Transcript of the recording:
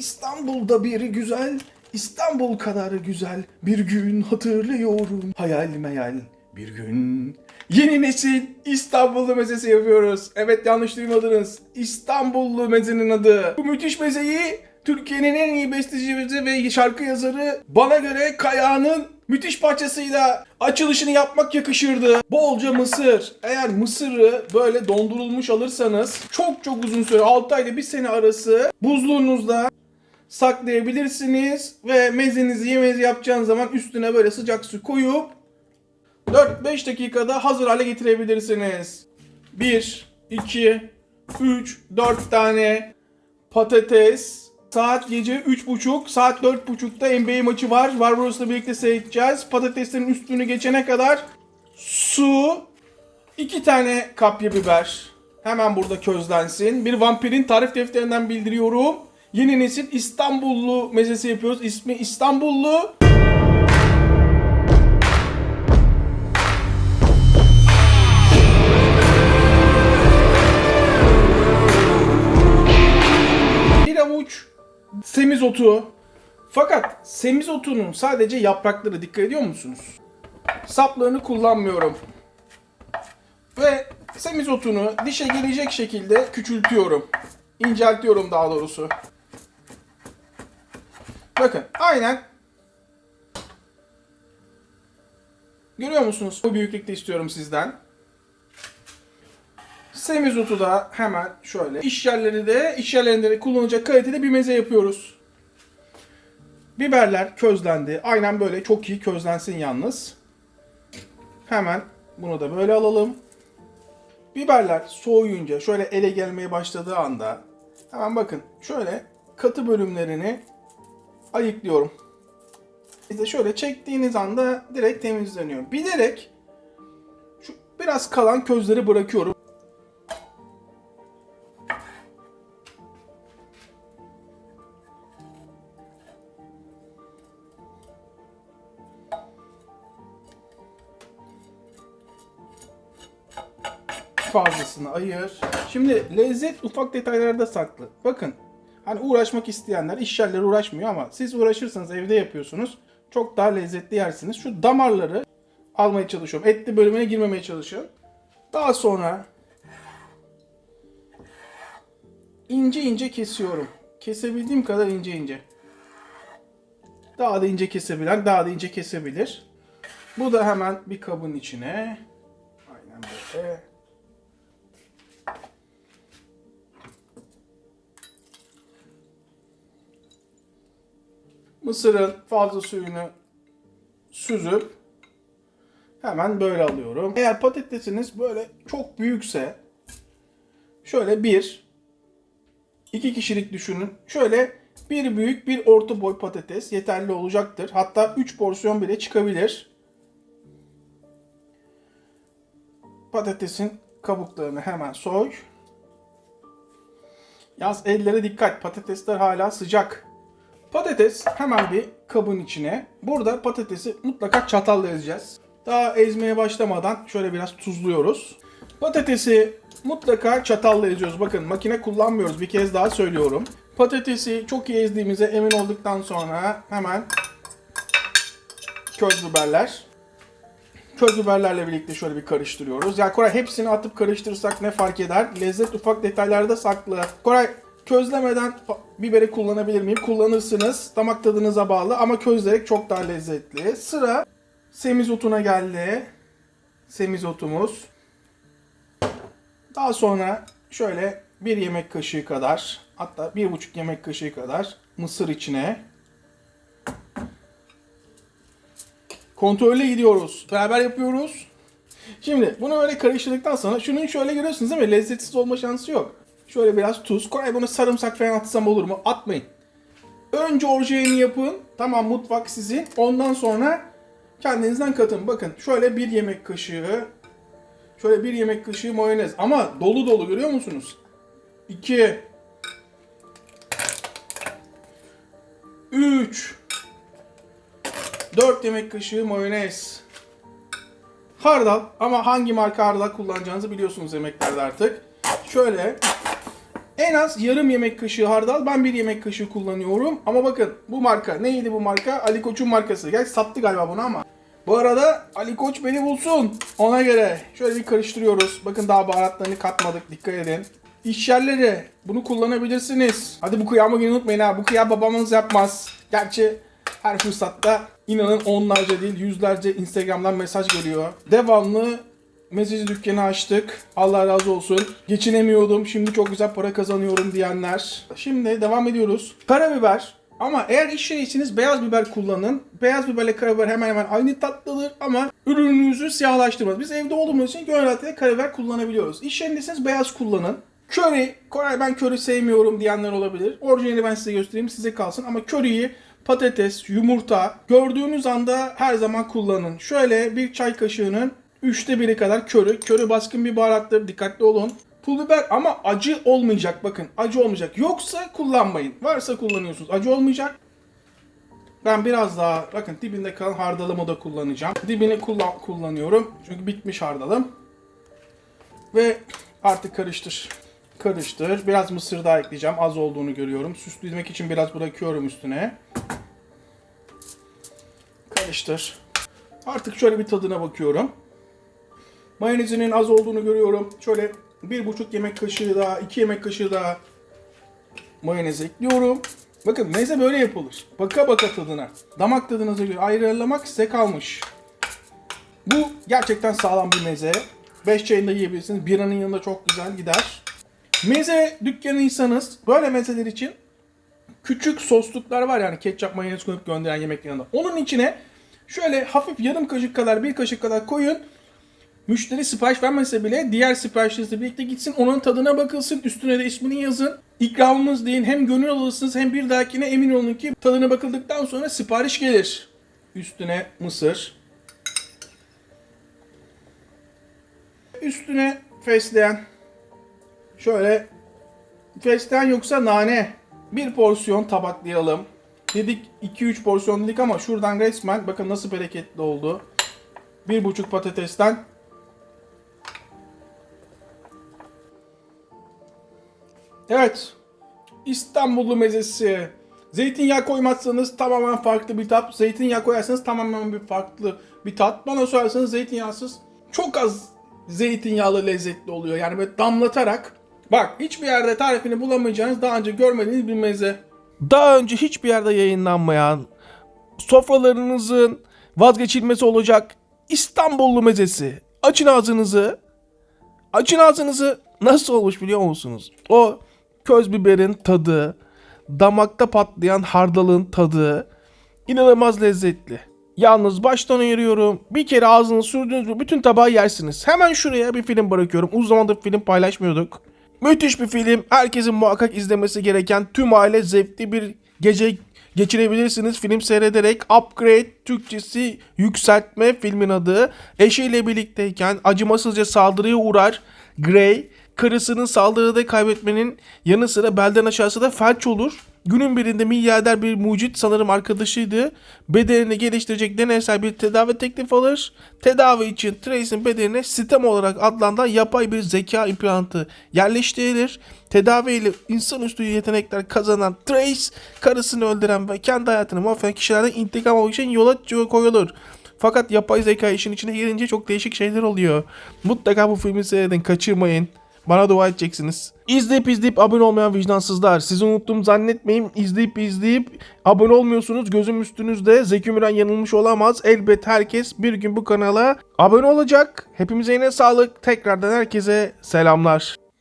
İstanbul'da bir güzel, İstanbul kadar güzel bir gün hatırlıyorum. Hayal meyal bir gün. Yeni nesil İstanbullu mezesi yapıyoruz. Evet yanlış duymadınız. İstanbullu mezenin adı. Bu müthiş mezeyi Türkiye'nin en iyi bestecisi ve şarkı yazarı bana göre Kaya'nın müthiş parçasıyla açılışını yapmak yakışırdı. Bolca mısır. Eğer mısırı böyle dondurulmuş alırsanız çok çok uzun süre 6 ayda 1 sene arası buzluğunuzda saklayabilirsiniz ve mezenizi yemeğinizi yapacağınız zaman üstüne böyle sıcak su koyup 4-5 dakikada hazır hale getirebilirsiniz. 1, 2, 3, 4 tane patates. Saat gece 3.30, saat 4.30'da NBA maçı var. Barbaros'la birlikte seyredeceğiz. Patateslerin üstünü geçene kadar su, 2 tane kapya biber. Hemen burada közlensin. Bir vampirin tarif defterinden bildiriyorum. Yeni nesil İstanbullu mezesi yapıyoruz. İsmi İstanbullu. Bir avuç semizotu. Fakat semizotunun sadece yaprakları dikkat ediyor musunuz? Saplarını kullanmıyorum. Ve semizotunu dişe gelecek şekilde küçültüyorum. İnceltiyorum daha doğrusu. Bakın aynen. Görüyor musunuz? Bu büyüklükte istiyorum sizden. Semizotu da hemen şöyle. İş yerleri de, iş yerlerinde de kullanılacak kalitede bir meze yapıyoruz. Biberler közlendi. Aynen böyle çok iyi közlensin yalnız. Hemen bunu da böyle alalım. Biberler soğuyunca şöyle ele gelmeye başladığı anda hemen bakın şöyle katı bölümlerini ayıklıyorum. İşte şöyle çektiğiniz anda direkt temizleniyor. Bilerek şu biraz kalan közleri bırakıyorum. fazlasını ayır. Şimdi lezzet ufak detaylarda saklı. Bakın hani uğraşmak isteyenler iş yerleri uğraşmıyor ama siz uğraşırsanız evde yapıyorsunuz. Çok daha lezzetli yersiniz. Şu damarları almaya çalışıyorum. Etli bölümüne girmemeye çalışıyorum. Daha sonra ince ince kesiyorum. Kesebildiğim kadar ince ince. Daha da ince kesebilen daha da ince kesebilir. Bu da hemen bir kabın içine. Aynen böyle. Mısırın fazla suyunu süzüp hemen böyle alıyorum. Eğer patatesiniz böyle çok büyükse şöyle bir iki kişilik düşünün. Şöyle bir büyük bir orta boy patates yeterli olacaktır. Hatta 3 porsiyon bile çıkabilir. Patatesin kabuklarını hemen soy. Yaz ellere dikkat. Patatesler hala sıcak. Patates hemen bir kabın içine. Burada patatesi mutlaka çatalla ezeceğiz. Daha ezmeye başlamadan şöyle biraz tuzluyoruz. Patatesi mutlaka çatalla eziyoruz. Bakın makine kullanmıyoruz. Bir kez daha söylüyorum. Patatesi çok iyi ezdiğimize emin olduktan sonra hemen köz biberler. Köz biberlerle birlikte şöyle bir karıştırıyoruz. Ya Koray hepsini atıp karıştırırsak ne fark eder? Lezzet ufak detaylarda saklı. Koray közlemeden biberi kullanabilir miyim? Kullanırsınız. Damak tadınıza bağlı ama közlerek çok daha lezzetli. Sıra semizotuna geldi. Semizotumuz. Daha sonra şöyle bir yemek kaşığı kadar hatta bir buçuk yemek kaşığı kadar mısır içine kontrolle gidiyoruz. Beraber yapıyoruz. Şimdi bunu böyle karıştırdıktan sonra şunun şöyle görüyorsunuz değil mi? Lezzetsiz olma şansı yok. Şöyle biraz tuz. Koray bunu sarımsak falan atsam olur mu? Atmayın. Önce orijinalini yapın. Tamam mutfak sizin. Ondan sonra kendinizden katın. Bakın şöyle bir yemek kaşığı. Şöyle bir yemek kaşığı mayonez. Ama dolu dolu görüyor musunuz? 2 3 4 yemek kaşığı mayonez. Hardal ama hangi marka hardal kullanacağınızı biliyorsunuz yemeklerde artık. Şöyle En az yarım yemek kaşığı hardal. Ben bir yemek kaşığı kullanıyorum. Ama bakın bu marka. Neydi bu marka? Ali Koç'un markası. Gerçi sattı galiba bunu ama. Bu arada Ali Koç beni bulsun. Ona göre şöyle bir karıştırıyoruz. Bakın daha baharatlarını katmadık. Dikkat edin. İş yerleri bunu kullanabilirsiniz. Hadi bu kıyamı günü unutmayın ha. Bu kıyam babamız yapmaz. Gerçi her fırsatta inanın onlarca değil yüzlerce Instagram'dan mesaj geliyor. Devamlı mesaj dükkanı açtık. Allah razı olsun. Geçinemiyordum. Şimdi çok güzel para kazanıyorum diyenler. Şimdi devam ediyoruz. Karabiber. Ama eğer iş yeriyseniz beyaz biber kullanın. Beyaz biberle karabiber hemen hemen aynı tatlıdır ama ürününüzü siyahlaştırmaz. Biz evde olduğumuz için gönül rahatlığıyla karabiber kullanabiliyoruz. İş yerindeyseniz beyaz kullanın. Köri, Koray ben köri sevmiyorum diyenler olabilir. Orijinali ben size göstereyim size kalsın ama köriyi patates, yumurta gördüğünüz anda her zaman kullanın. Şöyle bir çay kaşığının üçte biri kadar köri. Köri baskın bir baharattır dikkatli olun. Pul biber ama acı olmayacak bakın acı olmayacak. Yoksa kullanmayın. Varsa kullanıyorsunuz acı olmayacak. Ben biraz daha bakın dibinde kalan hardalımı da kullanacağım. Dibini kullan kullanıyorum. Çünkü bitmiş hardalım. Ve artık karıştır. Karıştır. Biraz mısır daha ekleyeceğim. Az olduğunu görüyorum. Süslemek için biraz bırakıyorum üstüne. Karıştır. Artık şöyle bir tadına bakıyorum. Mayonezinin az olduğunu görüyorum. Şöyle bir buçuk yemek kaşığı daha, iki yemek kaşığı daha mayonez ekliyorum. Bakın meze böyle yapılır. Baka baka tadına. Damak tadınıza göre ayrılamak size kalmış. Bu gerçekten sağlam bir meze. 5 çayında yiyebilirsiniz. Biranın yanında çok güzel gider. Meze dükkanıysanız böyle mezeler için küçük sosluklar var yani ketçap mayonez koyup gönderen yemek yanında. Onun içine şöyle hafif yarım kaşık kadar bir kaşık kadar koyun. Müşteri sipariş vermese bile diğer siparişlerinizle birlikte gitsin. Onun tadına bakılsın. Üstüne de ismini yazın. İkramımız deyin. Hem gönül alırsınız hem bir dahakine emin olun ki tadına bakıldıktan sonra sipariş gelir. Üstüne mısır. Üstüne fesleğen. Şöyle fesleğen yoksa nane. Bir porsiyon tabaklayalım. Dedik 2-3 porsiyon dedik ama şuradan resmen bakın nasıl bereketli oldu. Bir buçuk patatesten Evet. İstanbullu mezesi. Zeytinyağı koymazsanız tamamen farklı bir tat. Zeytinyağı koyarsanız tamamen bir farklı bir tat. Bana sorarsanız zeytinyağsız çok az zeytinyağlı lezzetli oluyor. Yani böyle damlatarak. Bak hiçbir yerde tarifini bulamayacağınız daha önce görmediğiniz bir meze. Daha önce hiçbir yerde yayınlanmayan sofralarınızın vazgeçilmesi olacak İstanbullu mezesi. Açın ağzınızı. Açın ağzınızı. Nasıl olmuş biliyor musunuz? O köz biberin tadı, damakta patlayan hardalın tadı inanılmaz lezzetli. Yalnız baştan uyarıyorum. Bir kere ağzını sürdünüz mü bütün tabağı yersiniz. Hemen şuraya bir film bırakıyorum. Uzun zamandır film paylaşmıyorduk. Müthiş bir film. Herkesin muhakkak izlemesi gereken tüm aile zevkli bir gece geçirebilirsiniz. Film seyrederek Upgrade Türkçesi yükseltme filmin adı. Eşiyle birlikteyken acımasızca saldırıya uğrar Grey karısının saldırıda kaybetmenin yanı sıra belden aşağısı da felç olur. Günün birinde milyarder bir mucit sanırım arkadaşıydı. Bedenini geliştirecek deneysel bir tedavi teklif alır. Tedavi için Trace'in bedenine sistem olarak adlandırılan yapay bir zeka implantı yerleştirilir. Tedavi ile insanüstü yetenekler kazanan Trace, karısını öldüren ve kendi hayatını mahveden kişilerden intikam almak için yola koyulur. Fakat yapay zeka işin içine girince çok değişik şeyler oluyor. Mutlaka bu filmi seyredin, kaçırmayın. Bana dua edeceksiniz. İzleyip izleyip abone olmayan vicdansızlar. Sizi unuttum zannetmeyin. İzleyip izleyip abone olmuyorsunuz. Gözüm üstünüzde. Zeki Müren yanılmış olamaz. Elbet herkes bir gün bu kanala abone olacak. Hepimize yine sağlık. Tekrardan herkese selamlar.